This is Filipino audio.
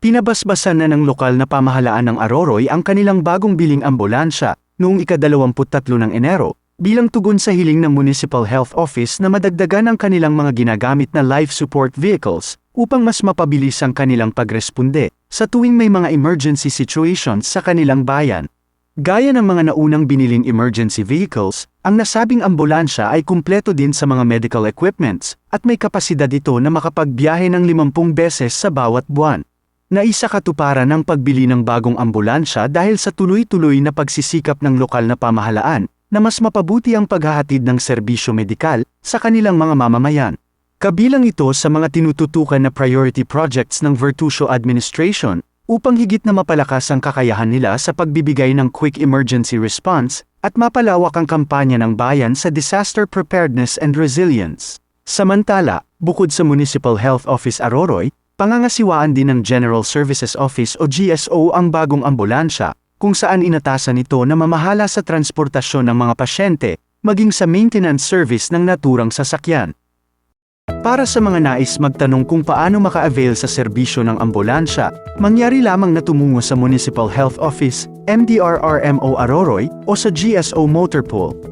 Pinabasbasan na ng lokal na pamahalaan ng Aroroy ang kanilang bagong biling ambulansya noong ika-23 ng Enero bilang tugon sa hiling ng Municipal Health Office na madagdagan ang kanilang mga ginagamit na life support vehicles upang mas mapabilis ang kanilang pagresponde sa tuwing may mga emergency situations sa kanilang bayan. Gaya ng mga naunang biniling emergency vehicles, ang nasabing ambulansya ay kumpleto din sa mga medical equipments at may kapasidad ito na makapagbiyahe ng 50 beses sa bawat buwan. Naisa katuparan ng pagbili ng bagong ambulansya dahil sa tuloy-tuloy na pagsisikap ng lokal na pamahalaan na mas mapabuti ang paghahatid ng serbisyo medikal sa kanilang mga mamamayan. Kabilang ito sa mga tinututukan na priority projects ng Virtusio Administration upang higit na mapalakas ang kakayahan nila sa pagbibigay ng quick emergency response at mapalawak ang kampanya ng bayan sa disaster preparedness and resilience. Samantala, bukod sa Municipal Health Office Aroroy, pangangasiwaan din ng General Services Office o GSO ang bagong ambulansya, kung saan inatasan ito na mamahala sa transportasyon ng mga pasyente, maging sa maintenance service ng naturang sasakyan. Para sa mga nais magtanong kung paano maka-avail sa serbisyo ng ambulansya, mangyari lamang na tumungo sa Municipal Health Office, MDRRMO Aroroy, o sa GSO Motorpool.